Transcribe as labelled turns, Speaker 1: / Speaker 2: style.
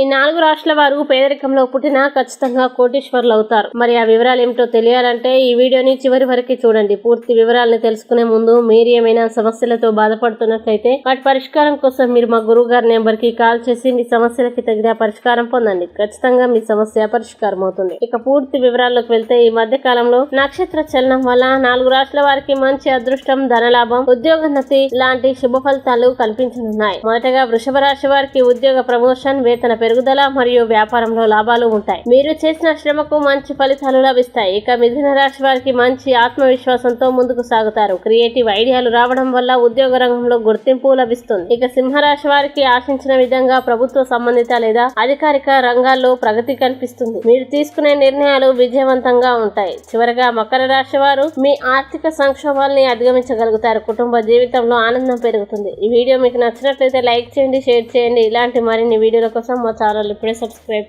Speaker 1: ఈ నాలుగు రాష్ట్రాల వారు పేదరికంలో పుట్టినా ఖచ్చితంగా కోటీశ్వర్లు అవుతారు. మరి ఆ వివరాలు ఏమిటో తెలియాలంటే ఈ వీడియోని చివరి వరకు చూడండి. పూర్తి వివరాలను తెలుసుకునే ముందు మీరు ఏమైనా సమస్యలతో బాధపడుతున్నట్లయితే వాటి పరిష్కారం కోసం మీరు మా గురువు గారి నెంబర్కి కాల్ చేసి మీ సమస్యలకి తగిన పరిష్కారం పొందండి. ఖచ్చితంగా మీ సమస్య పరిష్కారం అవుతుంది. ఇక పూర్తి వివరాల్లోకి వెళ్తే ఈ మధ్య కాలంలో నక్షత్ర చలనం వల్ల నాలుగు రాష్ట్రాల వారికి మంచి అదృష్టం ధనలాభం ఉద్యోగోన్నతి లాంటి శుభ ఫలితాలు కల్పించనున్నాయి. మొదటగా వృషభ రాశి వారికి ఉద్యోగ ప్రమోషన్ వేతన పెరుగుదల మరియు వ్యాపారంలో లాభాలు ఉంటాయి. మీరు చేసిన శ్రమకు మంచి ఫలితాలు లభిస్తాయి. ఇక మిథున రాశి వారికి మంచి ఆత్మవిశ్వాసంతో ముందుకు సాగుతారు. క్రియేటివ్ ఐడియాలు రావడం వల్ల ఉద్యోగ రంగంలో గుర్తింపు లభిస్తుంది. ఇక సింహరాశి వారికి ఆశించిన విధంగా ప్రభుత్వ సంబంధిత లేదా అధికారిక రంగాల్లో ప్రగతి కనిపిస్తుంది మీరు తీసుకునే నిర్ణయాలు విజయవంతంగా ఉంటాయి. చివరగా మకర రాశి వారు మీ ఆర్థిక సంక్షోభాల్ని అధిగమించగలుగుతారు. కుటుంబ జీవితంలో ఆనందం పెరుగుతుంది. ఈ వీడియో మీకు నచ్చినట్లయితే లైక్ చేయండి షేర్ చేయండి. ఇలాంటి మరిన్ని వీడియోల కోసం మా ఛానల్ ఇప్పుడే సబ్స్క్రైబ్